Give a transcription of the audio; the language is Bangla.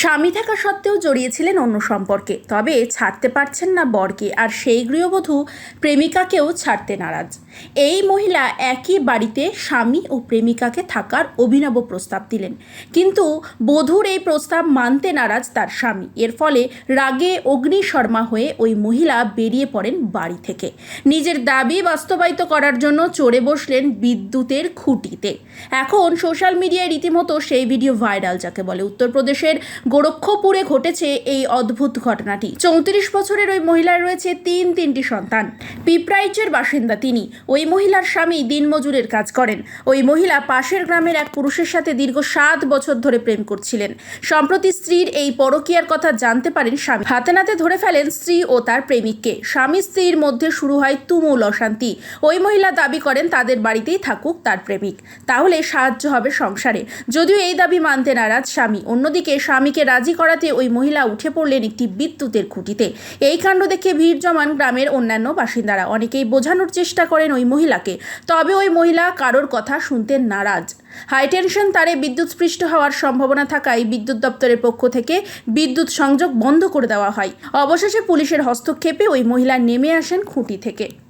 স্বামী থাকা সত্ত্বেও জড়িয়েছিলেন অন্য সম্পর্কে। তবে ছাড়তে পারছেন না বরকে, আর সেই গৃহবধূ প্রেমিকাকেও ছাড়তে নারাজ। এই মহিলা একই বাড়িতে স্বামী ও প্রেমিকাকে থাকার অভিনব প্রস্তাব দিলেন। কিন্তু বধূর এই প্রস্তাব মানতে নারাজ তার স্বামী। এর ফলে রাগে অগ্নিশর্মা হয়ে ওই মহিলা বেরিয়ে পড়েন বাড়ি থেকে। নিজের দাবি বাস্তবায়িত করার জন্য চড়ে বসলেন বিদ্যুতের খুঁটিতে। এখন সোশ্যাল মিডিয়ায় রীতিমতো সেই ভিডিও ভাইরাল, যাকে বলে উত্তরপ্রদেশের গোরক্ষপুরে ঘটেছে এই অদ্ভুত ঘটনাটি। চৌত্রিশ বছরের ওই মহিলার রয়েছে তিন তিনটি সন্তান। পিপ্রাইচের বাসিন্দা তিনি। ওই মহিলার স্বামী দিনমজুরের কাজ করেন। ওই মহিলা পাশের গ্রামের এক পুরুষের সাথে দীর্ঘ সাত বছর ধরে প্রেম করছিলেন। সম্প্রতি স্ত্রীর এই পরকীয়ার কথা জানতে পারেন স্বামী। হাতে নাতে ধরে ফেলেন স্ত্রী ও তার প্রেমিককে। স্বামী স্ত্রীর মধ্যে শুরু হয় তুমুল অশান্তি। ওই মহিলা দাবি করেন তাদের বাড়িতেই থাকুক তার প্রেমিক। তাহলে সাহায্য হবে সংসারে। যদিও এই দাবি মানতে নারাজ স্বামী। অন্যদিকে স্বামীকে রাজি করাতে ওই মহিলা উঠে পড়লেন একটি বিদ্যুতের খুঁটিতে। এই কাণ্ড দেখে ভিড় জমান গ্রামের অন্যান্য বাসিন্দারা। অনেকেই বোঝানোর চেষ্টা করেন ওই মহিলাকে। তবে ওই মহিলা কারোর কথা শুনতে নারাজ। হাইটেনশন তারে বিদ্যুৎস্পৃষ্ট হওয়ার সম্ভাবনা থাকায় বিদ্যুৎ দপ্তরের পক্ষ থেকে বিদ্যুৎ সংযোগ বন্ধ করে দেওয়া হয়। অবশেষে পুলিশের হস্তক্ষেপে ওই মহিলা নেমে আসেন খুঁটি থেকে।